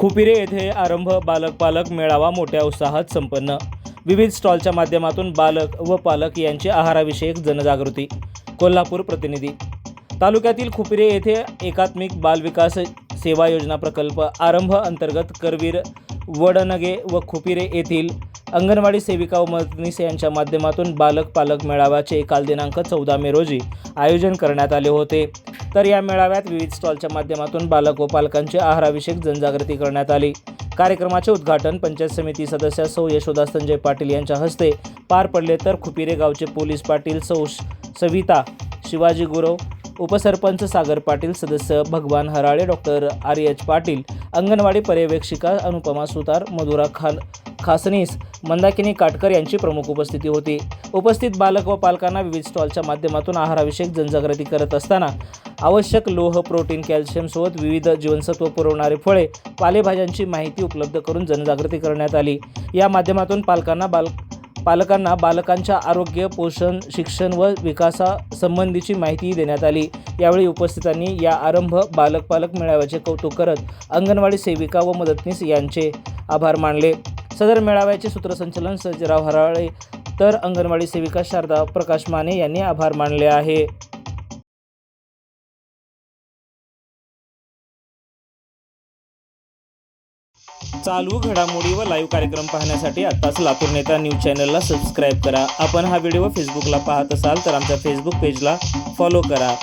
खुपिरे येथे आरंभ बालक पालक मेळावा मोठ्या उत्साहात संपन्न. विविध स्टॉलच्या माध्यमातून बालक व पालक यांची आहाराविषयक जनजागृती. कोल्हापूर प्रतिनिधी. तालुक्यातील खुपिरे येथे एकात्मिक बालविकास सेवा योजना प्रकल्प आरंभ अंतर्गत करवीर वडनगे व खुपिरे येथील अंगणवाडी सेविका व मदतनीस यांच्या माध्यमातून बालक पालक मेळाव्याचे काल दिनांक चौदा मे रोजी आयोजन करण्यात आले होते. तर या मेळाव्यात विविध स्टॉलच्या माध्यमातून बालक व पालकांची आहाराविषयक जनजागृती करण्यात आली. कार्यक्रमाचे उद्घाटन पंचायत समिती सदस्य सौ यशोदा संजय पाटील यांच्या हस्ते पार पडले तर खुपिरे गावचे पोलीस पाटील सौ सविता शिवाजी गुरव उपसरपंच सागर पाटील सदस्य Bhagwan Harale doctor R H Patil anganwadi पर्यवेक्षिका Anupama Sutar Madhura Khan Khasnis Mandakini Katkar यांची प्रमुख उपस्थिती होती. उपस्थित बालक व पालकांना विविध स्टॉलच्या माध्यमातून आहाराविषयक जनजागृती करत असताना आवश्यक लोह प्रोटीन कॅल्शियमसोबत विविध जीवनसत्व पुरवणारे फळे पालेभाज्यांची माहिती उपलब्ध करून जनजागृती करण्यात आली. या माध्यमातून पालकांना बाल पालकांना बालकांच्या आरोग्य पोषण शिक्षण व विकासासंबंधीची माहितीही देण्यात आली. यावेळी उपस्थितांनी या आरंभ बालक पालक मेळाव्याचे कौतुक करत अंगणवाडी सेविका व मदतनीस यांचे आभार मानले. सदर मेळाव्याचे सूत्रसंचलन सजराव हराळे तर अंगणवाडी सेविका शारदा प्रकाश माने यांनी आभार मानले आहे. चालू घडामोडी व लाईव्ह कार्यक्रम पाहण्यासाठी आत्ताच लातूर नेता न्यूज चॅनलला सबस्क्राईब करा. आपण हा व्हिडिओ फेसबुकला पाहत असाल तर आमच्या फेसबुक पेजला फॉलो करा.